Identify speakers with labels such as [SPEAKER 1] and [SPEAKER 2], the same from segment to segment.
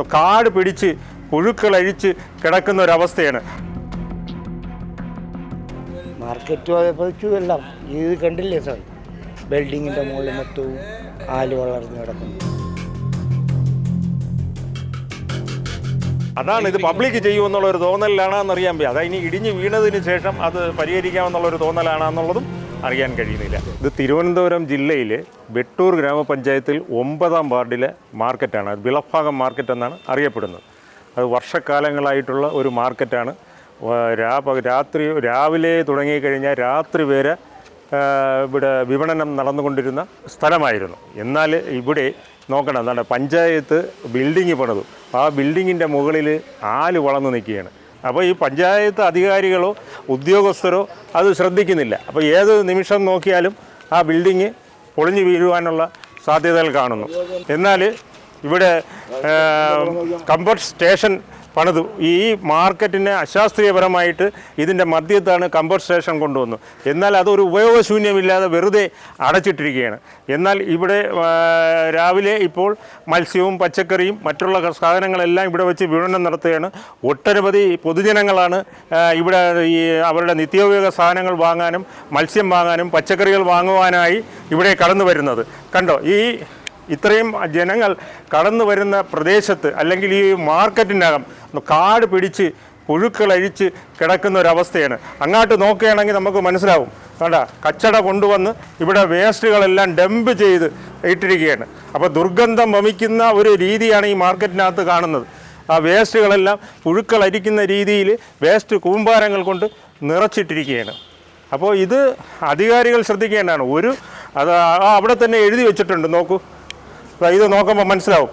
[SPEAKER 1] കാട് പിടിച്ച് പുഴുക്കളഴിച്ച് കിടക്കുന്ന ഒരവസ്ഥയാണ്.
[SPEAKER 2] മാർക്കറ്റും അതേപതിച്ചു എല്ലാം. ഇത് കണ്ടില്ലേ സാർ? ബിൽഡിങ്ങിന്റെ മുകളിൽ മൊത്തവും ആൽ വളർന്ന് കിടക്കുന്നു.
[SPEAKER 1] അതാണ് ഇത് പബ്ലിക് ചെയ്യുമെന്നുള്ള ഒരു തോന്നലാണെന്ന് അറിയാൻ വയ്യ. അതാ ഇനി ഇടിഞ്ഞു വീണതിന് ശേഷം അത് പരിഹരിക്കാമെന്നുള്ള ഒരു തോന്നലാണെന്നുള്ളതും അറിയാൻ കഴിയുന്നില്ല. ഇത് തിരുവനന്തപുരം ജില്ലയിലെ വെട്ടൂർ ഗ്രാമപഞ്ചായത്തിൽ ഒമ്പതാം വാർഡിലെ മാർക്കറ്റാണ്. വിളഭാഗം മാർക്കറ്റ് എന്നാണ് അറിയപ്പെടുന്നത്. അത് വർഷക്കാലങ്ങളായിട്ടുള്ള ഒരു മാർക്കറ്റാണ്. രാത്രി രാവിലെ തുടങ്ങിക്കഴിഞ്ഞാൽ രാത്രി വരെ ഇവിടെ വിപണനം നടന്നുകൊണ്ടിരുന്ന സ്ഥലമായിരുന്നു. എന്നാൽ ഇവിടെ നോക്കണം എന്താണ് പഞ്ചായത്ത് ബിൽഡിങ് പണിതു. ആ ബിൽഡിങ്ങിന്റെ മുകളിൽ ആൽ വളർന്നു നിൽക്കുകയാണ്. അപ്പോൾ ഈ പഞ്ചായത്ത് അധികാരികളോ ഉദ്യോഗസ്ഥരോ അത് ശ്രദ്ധിക്കുന്നില്ല. അപ്പോൾ ഏത് നിമിഷം നോക്കിയാലും ആ ബിൽഡിങ് പൊളിഞ്ഞു വീഴുവാനുള്ള സാധ്യതകൾ കാണുന്നു. എന്നാൽ ഇവിടെ കംഫർട്ട് സ്റ്റേഷൻ പണിതു ഈ മാർക്കറ്റിനെ അശാസ്ത്രീയപരമായിട്ട് ഇതിന്റെ മധ്യത്താണ് കംഫർട്ട് സ്റ്റേഷൻ കൊണ്ടുവന്നു. എന്നാൽ അതൊരു ഉപയോഗശൂന്യമില്ലാതെ വെറുതെ അടച്ചിട്ടിരിക്കുകയാണ്. എന്നാൽ ഇവിടെ രാവിലെ ഇപ്പോൾ മത്സ്യവും പച്ചക്കറിയും മറ്റുള്ള സാധനങ്ങളെല്ലാം ഇവിടെ വെച്ച് വിപണനം നടത്തുകയാണ്. ഒട്ടനവധി പൊതുജനങ്ങളാണ് ഇവിടെ ഈ അവരുടെ നിത്യോപയോഗ സാധനങ്ങൾ വാങ്ങാനും മത്സ്യം വാങ്ങാനും പച്ചക്കറികൾ വാങ്ങുവാനായി ഇവിടെ കടന്നു വരുന്നത് കണ്ടോ? ഈ ഇത്രയും ജനങ്ങൾ കടന്നു വരുന്ന പ്രദേശത്ത് അല്ലെങ്കിൽ ഈ മാർക്കറ്റിനകം കാട് പിടിച്ച് പുഴുക്കളഴിച്ച് കിടക്കുന്ന ഒരവസ്ഥയാണ്. അങ്ങോട്ട് നോക്കുകയാണെങ്കിൽ നമുക്ക് മനസ്സിലാവും. വേണ്ട കച്ചട കൊണ്ടുവന്ന് ഇവിടെ വേസ്റ്റുകളെല്ലാം ഡംപ് ചെയ്ത് ഇട്ടിരിക്കുകയാണ്. അപ്പോൾ ദുർഗന്ധം വമിക്കുന്ന ഒരു രീതിയാണ് ഈ മാർക്കറ്റിനകത്ത് കാണുന്നത്. ആ വേസ്റ്റുകളെല്ലാം പുഴുക്കളരിക്കുന്ന രീതിയിൽ വേസ്റ്റ് കൂമ്പാരങ്ങൾ കൊണ്ട് നിറച്ചിട്ടിരിക്കുകയാണ്. അപ്പോൾ ഇത് അധികാരികൾ ശ്രദ്ധിക്കേണ്ടതാണ്. ഒരു അത് അവിടെ തന്നെ എഴുതി വെച്ചിട്ടുണ്ട്. നോക്കൂ. ഇത് നോക്കുമ്പോൾ മനസ്സിലാവും.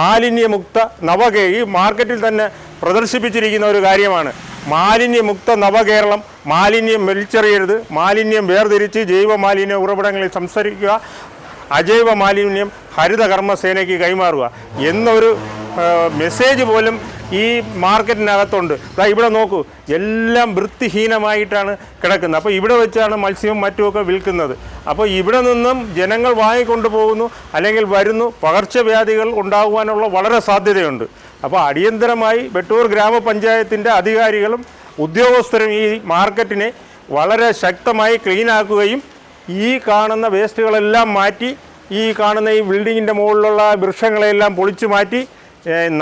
[SPEAKER 1] മാലിന്യമുക്ത നവകെ ഈ മാർക്കറ്റിൽ തന്നെ പ്രദർശിപ്പിച്ചിരിക്കുന്ന ഒരു കാര്യമാണ്. മാലിന്യമുക്ത നവകേരളം മാലിന്യം വലിച്ചെറിയരുത് മാലിന്യം വേർതിരിച്ച് ജൈവ മാലിന്യ ഉറവിടങ്ങളിൽ സംസാരിക്കുക അജൈവ മാലിന്യം ഹരിതകർമ്മസേനയ്ക്ക് കൈമാറുക എന്നൊരു മെസ്സേജ് പോലും ഈ മാർക്കറ്റിനകത്തുണ്ട്. ഇവിടെ നോക്കൂ എല്ലാം വൃത്തിഹീനമായിട്ടാണ് കിടക്കുന്നത്. അപ്പോൾ ഇവിടെ വെച്ചാണ് മത്സ്യവും മറ്റുമൊക്കെ വിൽക്കുന്നത്. അപ്പോൾ ഇവിടെ നിന്നും ജനങ്ങൾ വാങ്ങിക്കൊണ്ടു പോകുന്നു അല്ലെങ്കിൽ വരുന്നു. പകർച്ചവ്യാധികൾ ഉണ്ടാകുവാനുള്ള വളരെ സാധ്യതയുണ്ട്. അപ്പോൾ അടിയന്തരമായി വെട്ടൂർ ഗ്രാമപഞ്ചായത്തിന്റെ അധികാരികളും ഉദ്യോഗസ്ഥരും ഈ മാർക്കറ്റിനെ വളരെ ശക്തമായി ക്ലീനാക്കുകയും ഈ കാണുന്ന വേസ്റ്റുകളെല്ലാം മാറ്റി ഈ കാണുന്ന ഈ ബിൽഡിങ്ങിന്റെ മുകളിലുള്ള വൃക്ഷങ്ങളെല്ലാം പൊളിച്ചു മാറ്റി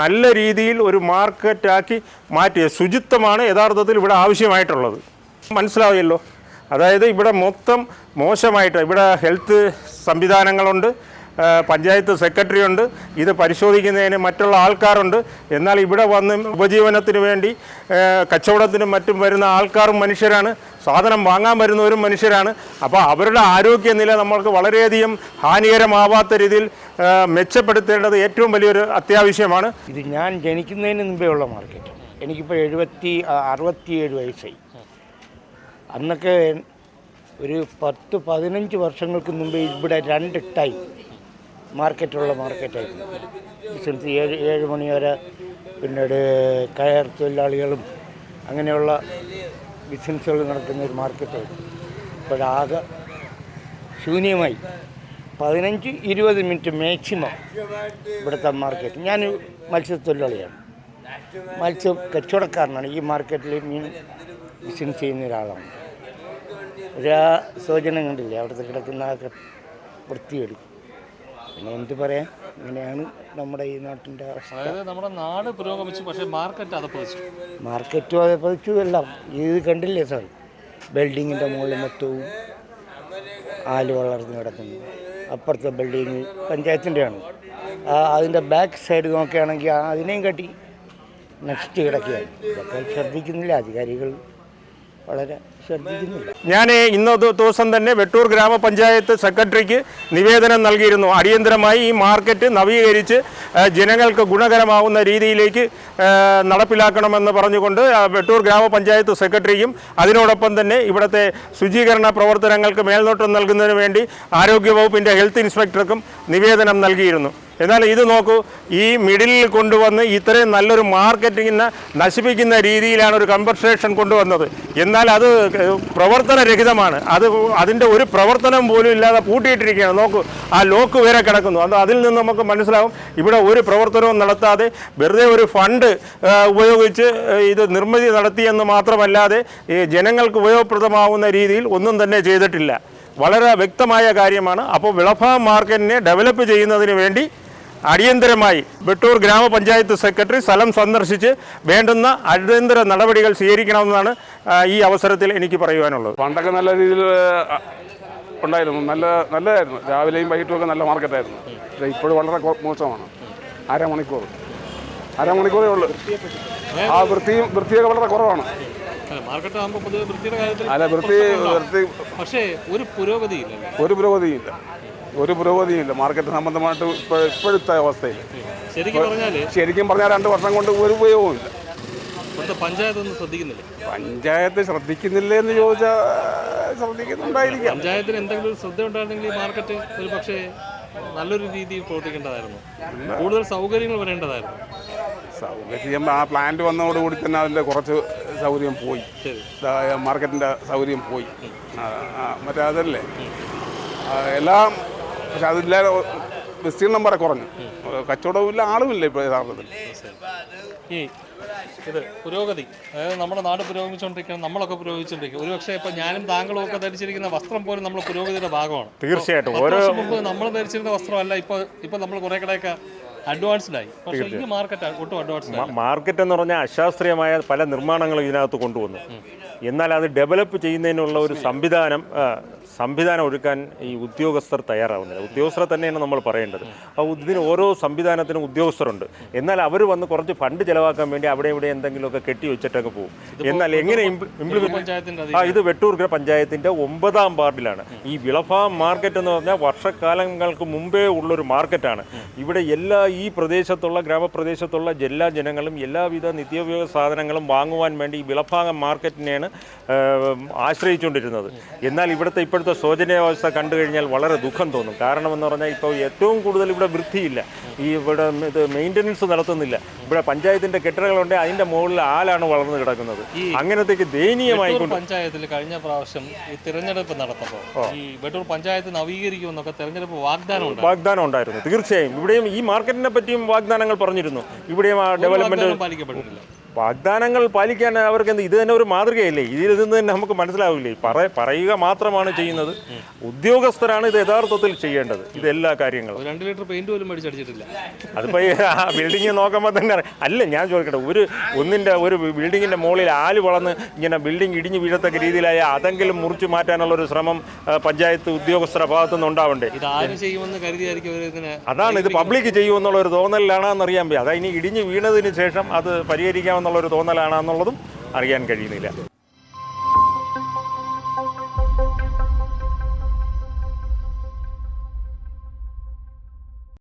[SPEAKER 1] നല്ല രീതിയിൽ ഒരു മാർക്കറ്റാക്കി മാറ്റിയ ശുചിത്വമാണ് യഥാർത്ഥത്തിൽ ഇവിടെ ആവശ്യമായിട്ടുള്ളത്. മനസ്സിലാവുമല്ലോ അതായത് ഇവിടെ മൊത്തം മോശമായിട്ട് ഇവിടെ ഹെൽത്ത് സംവിധാനങ്ങളുണ്ട്. പഞ്ചായത്ത് സെക്രട്ടറി ഉണ്ട് ഇത് പരിശോധിക്കുന്നതിന് മറ്റുള്ള ആൾക്കാരുണ്ട്. എന്നാൽ ഇവിടെ വന്ന് ഉപജീവനത്തിന് വേണ്ടി കച്ചവടത്തിനും മറ്റും വരുന്ന ആൾക്കാരും മനുഷ്യരാണ്. സാധനം വാങ്ങാൻ വരുന്നവരും മനുഷ്യരാണ്. അപ്പോൾ അവരുടെ ആരോഗ്യനില നമ്മൾക്ക് വളരെയധികം ഹാനികരമാവാത്ത രീതിയിൽ മെച്ചപ്പെടുത്തേണ്ടത് ഏറ്റവും വലിയൊരു അത്യാവശ്യമാണ്.
[SPEAKER 2] ഇത് ഞാൻ ജനിക്കുന്നതിന് മുമ്പേ ഉള്ള മാർക്കറ്റ്. എനിക്കിപ്പോൾ എഴുപത്തി അറുപത്തിയേഴ് വയസ്സായി. അന്നൊക്കെ ഒരു പത്ത് പതിനഞ്ച് വർഷങ്ങൾക്ക് മുമ്പേ ഇവിടെ രണ്ട് ടൈം മാർക്കറ്റുള്ള മാർക്കറ്റായിരുന്നു ബിസിനസ് ഏഴ് ഏഴ് മണി വരെ പിന്നീട് കയർ തൊഴിലാളികളും അങ്ങനെയുള്ള ബിസിനസ്സുകൾ നടക്കുന്ന ഒരു മാർക്കറ്റായിരുന്നു ഇപ്പോഴാകെ ശൂന്യമായി. പതിനഞ്ച് ഇരുപത് മിനിറ്റ് മാക്സിമം ഇവിടുത്തെ മാർക്കറ്റ്. ഞാൻ മത്സ്യത്തൊഴിലാളിയാണ്. മത്സ്യ കച്ചവടക്കാരനാണ്. ഈ മാർക്കറ്റിൽ മീൻ ബിസിനസ് ചെയ്യുന്ന ഒരാളാണ്. ഒരു സൗജന്യം കണ്ടില്ലേ? അവിടുത്തെ കിടക്കുന്ന ആ വൃത്തിയെടുക്കും പിന്നെ എന്ത് പറയാൻ ഇങ്ങനെയാണ് നമ്മുടെ ഈ നാട്ടിന്റെ
[SPEAKER 3] അതായത് നമ്മുടെ നാട് പുരോഗമിച്ചു പക്ഷേ മാർക്കറ്റ് അതപ്പതിച്ചു
[SPEAKER 2] മാർക്കറ്റും അതേ പതിച്ചു എല്ലാം. ഇത് കണ്ടില്ലേ? സാർ ബിൽഡിങ്ങിന്റെ മുകളിൽ മൊത്തവും ആൽ വളർന്ന് കിടക്കുന്നു. അപ്പുറത്തെ ബിൽഡിങ് പഞ്ചായത്തിന്റെയാണ്. അതിന്റെ അതിന്റെ ബാക്ക് സൈഡ് നോക്കുകയാണെങ്കിൽ അതിനെയും കട്ടി നെക്സ്റ്റ് കിടക്കുകയാണ്. ഇതൊക്കെ ശ്രദ്ധിക്കുന്നില്ല. അധികാരികൾ വളരെ ശ്രദ്ധിക്കുന്നില്ല
[SPEAKER 1] ഞാൻ ഇന്ന ദിവസം തന്നെ വെട്ടൂർ ഗ്രാമപഞ്ചായത്ത് സെക്രട്ടറിക്ക് നിവേദനം നൽകിയിരുന്നു. അടിയന്തരമായി ഈ മാർക്കറ്റ് നവീകരിച്ച് ജനങ്ങൾക്ക് ഗുണകരമാവുന്ന രീതിയിലേക്ക് നടപ്പിലാക്കണമെന്ന് പറഞ്ഞുകൊണ്ട് വെട്ടൂർ ഗ്രാമപഞ്ചായത്ത് സെക്രട്ടറിയും അതിനോടൊപ്പം തന്നെ ഇവിടുത്തെ ശുചീകരണ പ്രവർത്തനങ്ങൾക്ക് മേൽനോട്ടം നൽകുന്നതിന് വേണ്ടി ആരോഗ്യവകുപ്പിന്റെ ഹെൽത്ത് ഇൻസ്പെക്ടർക്കും നിവേദനം നൽകിയിരുന്നു. എന്നാൽ ഇത് നോക്കൂ ഈ മിഡിലിൽ കൊണ്ടുവന്ന് ഇത്രയും നല്ലൊരു മാർക്കറ്റിങ്ങിനെ നശിപ്പിക്കുന്ന രീതിയിലാണ് ഒരു കമ്പൻസേഷൻ കൊണ്ടുവന്നത്. എന്നാൽ അത് പ്രവർത്തനരഹിതമാണ്. അത് അതിന്റെ ഒരു പ്രവർത്തനം പോലും ഇല്ലാതെ പൂട്ടിയിട്ടിരിക്കുകയാണ്. നോക്കൂ ആ ലോക്ക് വരെ കിടക്കുന്നു. അത് അതിൽ നിന്ന് നമുക്ക് മനസ്സിലാവും ഇവിടെ ഒരു പ്രവർത്തനവും നടത്താതെ വെറുതെ ഒരു ഫണ്ട് ഉപയോഗിച്ച് ഇത് നിർമ്മിതി നടത്തിയെന്ന് മാത്രമല്ലാതെ ജനങ്ങൾക്ക് ഉപയോഗപ്രദമാവുന്ന രീതിയിൽ ഒന്നും തന്നെ ചെയ്തിട്ടില്ല. വളരെ വ്യക്തമായ കാര്യമാണ്. അപ്പോൾ വിളഭ മാർക്കറ്റിനെ ഡെവലപ്പ് ചെയ്യുന്നതിന് വേണ്ടി അടിയന്തരമായി വെട്ടൂർ ഗ്രാമപഞ്ചായത്ത് സെക്രട്ടറി സ്ഥലം സന്ദർശിച്ച് വേണ്ടുന്ന അടിയന്തര നടപടികൾ സ്വീകരിക്കണമെന്നാണ് ഈ അവസരത്തിൽ എനിക്ക് പറയുവാനുള്ളത്.
[SPEAKER 4] പണ്ടൊക്കെ നല്ല രീതിയിൽ ഉണ്ടായിരുന്നു. നല്ല നല്ലതായിരുന്നു. രാവിലെയും വൈകിട്ടും ഒക്കെ നല്ല മാർക്കറ്റായിരുന്നു. പക്ഷേ ഇപ്പോഴും വളരെ മോശമാണ്. അരമണിക്കൂർ. അരമണിക്കൂറേ ഉള്ളൂ. ആ വൃത്തിയും വൃത്തിയൊക്കെ വളരെ കുറവാണ്.
[SPEAKER 3] അല്ല, മാർക്കറ്റ് ആകുമ്പോൾ വൃത്തിയുടെ കാര്യത്തിൽ
[SPEAKER 4] അല്ല വൃത്തി വൃത്തി
[SPEAKER 3] പക്ഷേ ഒരു പുരോഗതിയില്ല.
[SPEAKER 4] ഒരു പുരോഗതിയില്ല. ഒരു പുരോഗതിയില്ല. മാർക്കറ്റ് സംബന്ധമായിട്ട് ഇപ്പോൾ ഇപ്പോഴത്തെ അവസ്ഥയിൽ
[SPEAKER 3] ശരിക്കും പറഞ്ഞാൽ
[SPEAKER 4] രണ്ട് വർഷം കൊണ്ട് ഒരു ഉപയോഗവും ഇല്ല.
[SPEAKER 3] ഇവിടുത്തെ പഞ്ചായത്ത് ഒന്നും ശ്രദ്ധിക്കുന്നില്ല?
[SPEAKER 4] പഞ്ചായത്ത് ശ്രദ്ധിക്കുന്നില്ല എന്ന് ചോദിച്ചാൽ ശ്രദ്ധിക്കുന്നുണ്ടായിരിക്കാം.
[SPEAKER 3] പഞ്ചായത്തിന് എന്തെങ്കിലും ശ്രദ്ധ ഉണ്ടായിരുന്നെങ്കിൽ മാർക്കറ്റ് ഒരു പക്ഷേ നല്ലൊരു രീതിയിൽ പ്രവർത്തിക്കേണ്ടതായിരുന്നു. കൂടുതൽ സൗകര്യങ്ങൾ വരേണ്ടതായിരുന്നു.
[SPEAKER 4] സൗകര്യം ആ പ്ലാന്റ് വന്നതോടുകൂടി തന്നെ അതിന്റെ കുറച്ച് സൗകര്യം പോയി. മാർക്കറ്റിന്റെ സൗകര്യം പോയി. മറ്റേ അതല്ലേ? എല്ലാം പക്ഷെ അതില്ലാതെ വിസ്തീർണം വരെ കുറഞ്ഞു. കച്ചവടവും ഇല്ല ആളുമില്ല ഇപ്പോൾ യഥാർത്ഥത്തിൽ.
[SPEAKER 3] ഈ ഇത് പുരോഗതി അതായത് നമ്മുടെ നാട് പുരോഗമിച്ചുകൊണ്ടിരിക്കണം നമ്മളൊക്കെ പുരോഗമിച്ചുകൊണ്ടിരിക്കും ഒരുപക്ഷെ ഇപ്പൊ ഞാനും താങ്കളും ഒക്കെ ധരിച്ചിരിക്കുന്ന വസ്ത്രം പോലും നമ്മൾ പുരോഗതിയുടെ ഭാഗമാണ്.
[SPEAKER 1] തീർച്ചയായിട്ടും. ഓരോ
[SPEAKER 3] നമ്മൾ ധരിച്ചിരുന്ന വസ്ത്രമല്ല ഇപ്പൊ ഇപ്പൊ നമ്മൾ കുറെ കടയൊക്കെ അഡ്വാൻസ്ഡായി. പക്ഷേ ഈ മാർക്കറ്റ് ഒട്ടും അഡ്വാൻസ്ഡ്
[SPEAKER 1] മാർക്കറ്റ് എന്ന് പറഞ്ഞാൽ അശാസ്ത്രീയമായ പല നിർമ്മാണങ്ങളും ഇതിനകത്ത് കൊണ്ടുവന്നു. എന്നാൽ അത് ഡെവലപ്പ് ചെയ്യുന്നതിനുള്ള ഒരു സംവിധാനം സംവിധാനം ഒരുക്കാൻ ഈ ഉദ്യോഗസ്ഥർ തയ്യാറാവുന്നില്ല. ഉദ്യോഗസ്ഥരെ തന്നെയാണ് നമ്മൾ പറയേണ്ടത്. അപ്പോൾ ഇതിന് ഓരോ സംവിധാനത്തിനും ഉദ്യോഗസ്ഥരുണ്ട്. എന്നാൽ അവർ വന്ന് കുറച്ച് ഫണ്ട് ചിലവാക്കാൻ വേണ്ടി അവിടെ ഇവിടെ എന്തെങ്കിലുമൊക്കെ കെട്ടി വെച്ചിട്ടൊക്കെ പോകും. എന്നാൽ എങ്ങനെ ഇംപ്ലിമെന്റ് ആ ഇത് വെട്ടൂർ പഞ്ചായത്തിന്റെ ഒമ്പതാം വാർഡിലാണ്. ഈ വിളഫാം മാർക്കറ്റ് എന്ന് പറഞ്ഞാൽ വർഷക്കാലങ്ങൾക്ക് മുമ്പേ ഉള്ളൊരു മാർക്കറ്റാണ്. ഇവിടെ എല്ലാ ഈ പ്രദേശത്തുള്ള ഗ്രാമപ്രദേശത്തുള്ള എല്ലാ ജനങ്ങളും എല്ലാവിധ നിത്യോപയോഗ സാധനങ്ങളും വാങ്ങുവാൻ വേണ്ടി ഈ വിളഫാം മാർക്കറ്റിനെയാണ് ആശ്രയിച്ചുകൊണ്ടിരുന്നത്. എന്നാൽ ഇവിടുത്തെ ഇപ്പോഴത്തെ ശോചനീയാവസ്ഥ കണ്ടു കഴിഞ്ഞാൽ വളരെ ദുഃഖം തോന്നും. കാരണം എന്ന് പറഞ്ഞാൽ ഇപ്പോൾ ഏറ്റവും കൂടുതൽ ഇവിടെ വൃത്തിയില്ല. ഈ ഇവിടെ ഇത് മെയിന്റനൻസ് നടത്തുന്നില്ല. ഇവിടെ പഞ്ചായത്തിന്റെ കെട്ടിടങ്ങളുണ്ട് അതിന്റെ മുകളിൽ ആലാണ് വളർന്നു കിടക്കുന്നത്. അങ്ങനത്തേക്ക് ദയനീയമായി
[SPEAKER 3] പഞ്ചായത്തിൽ കഴിഞ്ഞ പ്രാവശ്യം ഈ തിരഞ്ഞെടുപ്പ് നടത്തപ്പോൾ ഈ വെട്ടൂർ പഞ്ചായത്ത് നവീകരിക്കുമെന്നൊക്കെ തിരഞ്ഞെടുപ്പ് വാഗ്ദാനം
[SPEAKER 1] വാഗ്ദാനം ഉണ്ടായിരുന്നു തീർച്ചയായും. ഇവിടെയും ഈ മാർക്കറ്റിനെ പറ്റിയും വാഗ്ദാനങ്ങൾ പറഞ്ഞിരുന്നു. ഇവിടെയും ആ ഡെവലപ്മെന്റ്
[SPEAKER 3] പാലിക്കപ്പെട്ടിട്ടില്ല.
[SPEAKER 1] വാഗ്ദാനങ്ങൾ പാലിക്കാൻ അവർക്ക് എന്ത് ഇത് തന്നെ ഒരു മാതൃകയല്ലേ? ഇതിൽ നിന്ന് തന്നെ നമുക്ക് മനസ്സിലാവില്ലേ? പറ പറയുക മാത്രമാണ് ചെയ്യുന്നത്. ഉദ്യോഗസ്ഥരാണ് ഇത് യഥാർത്ഥത്തിൽ ചെയ്യേണ്ടത്. ഇത് എല്ലാ കാര്യങ്ങളും.
[SPEAKER 3] രണ്ട് ലിറ്റർ പെയിന്റ് പോലും മേടിച്ചടിച്ചിട്ടില്ല
[SPEAKER 1] അതിപ്പോൾ ഈ ബിൽഡിങ് നോക്കുമ്പോൾ തന്നെ അറിയാം. അല്ല ഞാൻ ചോദിക്കട്ടെ ഒരു ഒന്നിന്റെ ഒരു ബിൽഡിങ്ങിന്റെ മുകളിൽ ആൽ വളർന്ന് ഇങ്ങനെ ബിൽഡിംഗ് ഇടിഞ്ഞു വീഴത്തക്ക രീതിയിലായ അതെങ്കിലും മുറിച്ചു മാറ്റാനുള്ള ഒരു ശ്രമം ആ, പഞ്ചായത്ത് ഉദ്യോഗസ്ഥരുടെ ഭാഗത്തുനിന്ന് ഉണ്ടാവണ്ടേ?
[SPEAKER 3] ഇത് ആരും ചെയ്യുമെന്ന് കരുതിയായിരിക്കും അവർ ഇതിനെ
[SPEAKER 1] അതാണ് ഇത് പബ്ലിക് ചെയ്യുമെന്നുള്ള ഒരു തോന്നലിലാണെന്നറിയാൻ പറ്റും അതാ ഇനി ഇടിഞ്ഞു വീണതിന് ശേഷം അത് പരിഹരിക്കാമെന്നുള്ള ഒരു തോന്നലാണെന്നുള്ളതും അറിയാൻ കഴിയുന്നില്ല.